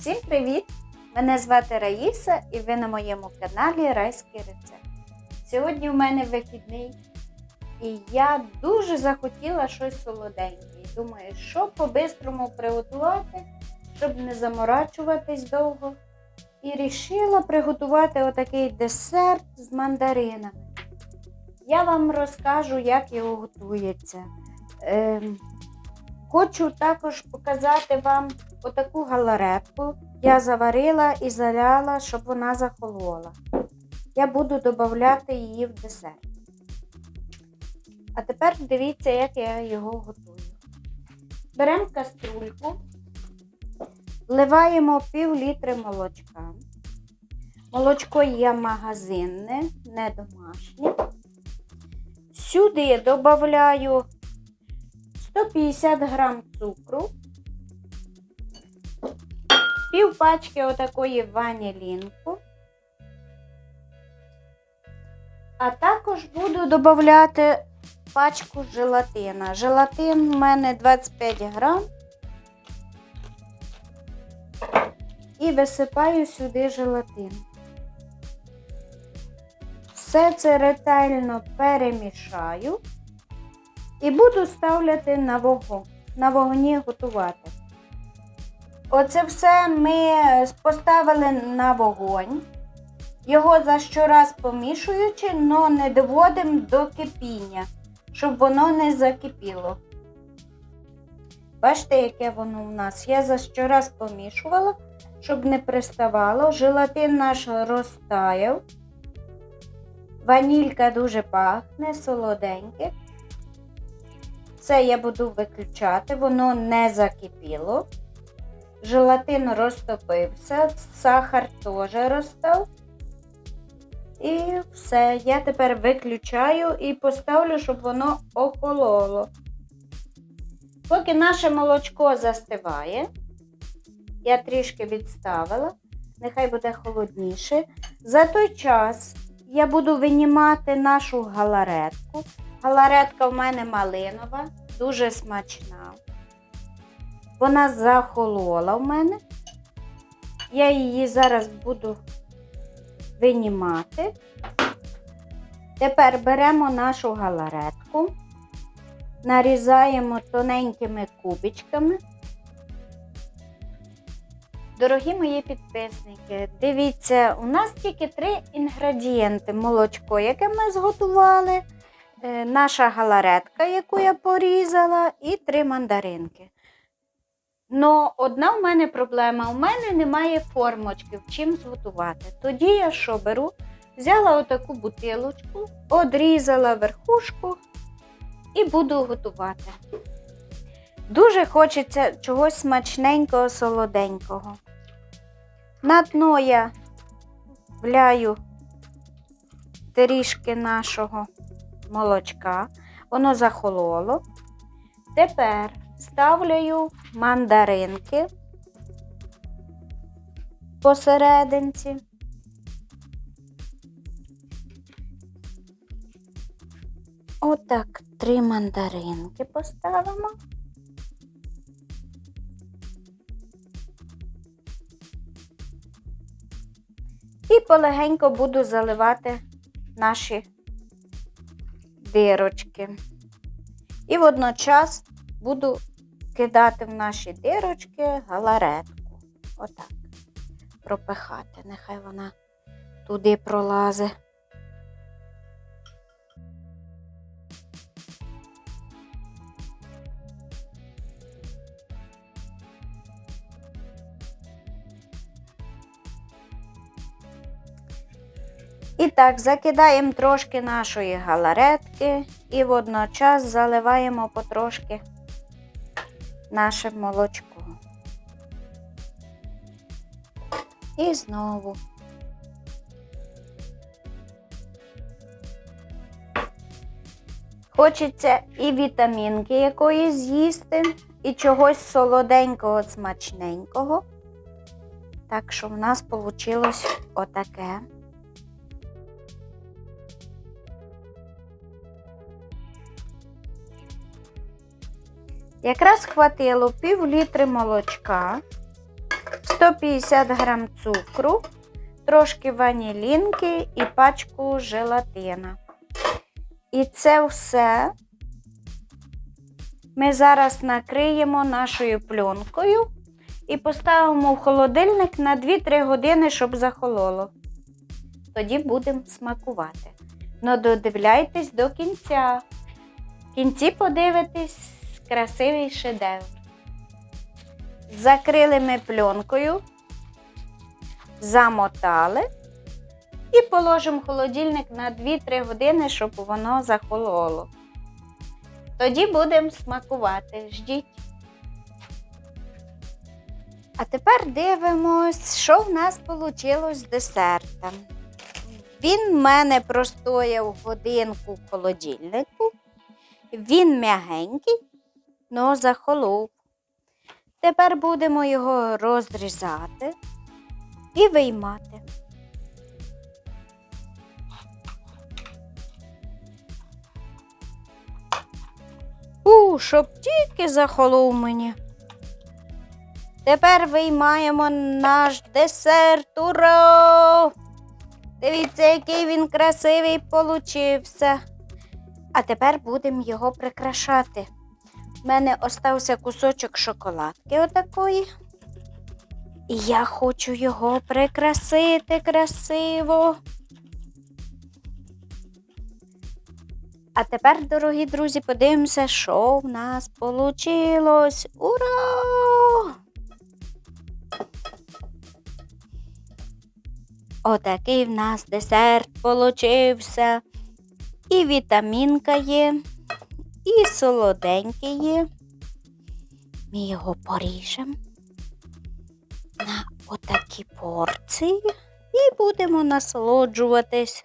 Всім привіт! Мене звати Раїса і ви на моєму каналі Райський рецепт. Сьогодні у мене вихідний, і я дуже захотіла щось солоденьке. І Думаю, що по-бистрому приготувати, щоб не заморачуватись довго. І вирішила приготувати отакий десерт з мандаринами. Я вам розкажу, як його готується. Ем, Хочу також показати вам отаку галаретку. Я заварила і заляла, щоб вона захолола. Я буду додавати її в десерт. А тепер дивіться, як я його готую. Беремо каструльку, вливаємо пів літри молочка. Молочко є магазинне, не домашнє. Сюди додаю 150 грам цукру, пів пачки отакої ванілінку. А також буду додати пачку желатина. Желатин у мене 25 грам. І висипаю сюди желатин. Все це ретельно перемішаю. І буду ставляти на вогонь, на вогні готувати. Оце все ми поставили на вогонь. Його за щораз помішуючи, але не доводимо до кипіння, щоб воно не закипіло. Бачите, яке воно у нас? Я за щораз помішувала, щоб не приставало. Желатин наш розтаяв. Ванілька дуже пахне, солоденьке. Це я буду виключати, воно не закипіло. Желатин розтопився, сахар теж розстав. І все. Я тепер виключаю і поставлю, щоб воно охололо. Поки наше молочко застиває, я трішки відставила, нехай буде холодніше. За той час я буду винімати нашу галаретку. Галаретка в мене малинова, дуже смачна. Вона захолола в мене. Я її зараз буду винімати. Тепер беремо нашу галаретку, нарізаємо тоненькими кубичками. Дорогі мої підписники, дивіться, у нас тільки три інгредієнти: молочко, яке ми зготували е, наша галаретка, яку я порізала, і три мандаринки. Но одна в мене проблема: у мене немає формочки, в чим зготувати. Тоді я що беру? Взяла отаку бутилочку, одрізала верхушку і буду готувати. Дуже хочеться чогось смачненького, солоденького. На дно я вляю трішки нашого молочка. Воно захололо. Тепер ставлю мандаринки посерединці. Отак три мандаринки поставимо. І полегенько буду заливати наші дирочки. І водночас буду кидати в наші дирочки галаретку. Отак. Пропихати. Нехай вона туди пролазить. І так, закидаємо трошки нашої галаретки і водночас заливаємо потрошки наше молочко. І знову. Хочеться і вітамінки якоїсь з'їсти, і чогось солоденького, смачненького. Так що в нас вийшло отаке. Якраз хватило пів літри молочка. 150 грам цукру, трошки ванілінки і пачку желатина. І це все ми зараз накриємо нашою пленкою і поставимо в холодильник на 2-3 години, щоб захололо. Тоді будемо смакувати. Ну, додивляйтесь до кінця. В кінці подивитесь красивий шедевр. Закрили ми пленкою, замотали і положимо холодильник на 2-3 години, щоб воно захололо. Тоді будемо смакувати. Ждіть. А тепер дивимось, що в нас вийшло з десертом. Він в мене простояв годинку в холодильнику. Він м'ягенький, но захолов. Тепер будемо його розрізати і виймати. У, щоб тільки захолов мені. Тепер виймаємо наш десерт. Ура! Дивіться, який він красивий получився. А тепер будемо його прикрашати. У мене остався кусочок шоколадки отакої. І я хочу його прикрасити красиво. А тепер, дорогі друзі, подивимося, що в нас вийшло. Ура! Отакий в нас десерт получився. І вітамінка є, солоденький є. Ми його поріжемо на отакі порції і будемо насолоджуватись.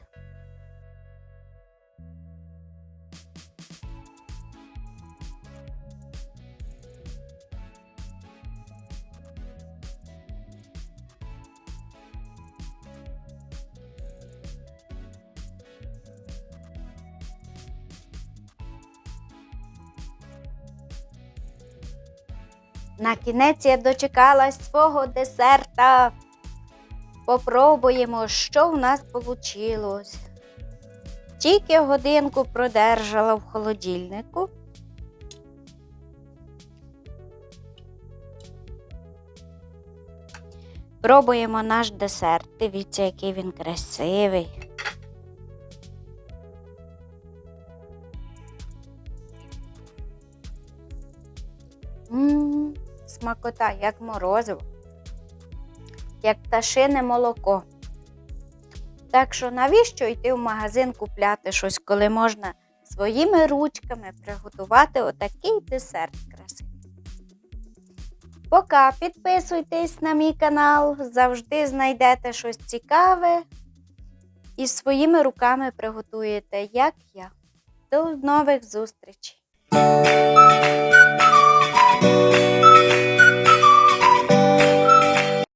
На кінець я дочекалась свого десерта. Попробуємо, що в нас вийшло. Тільки годинку продержала в холодильнику. Пробуємо наш десерт. Дивіться, який він красивий. Смакота, як морозиво, як пташине молоко. Так що навіщо йти в магазин купляти щось, коли можна своїми ручками приготувати отакий десерт красивий. Пока підписуйтесь на мій канал, завжди знайдете щось цікаве і своїми руками приготуєте, як я. До нових зустрічей!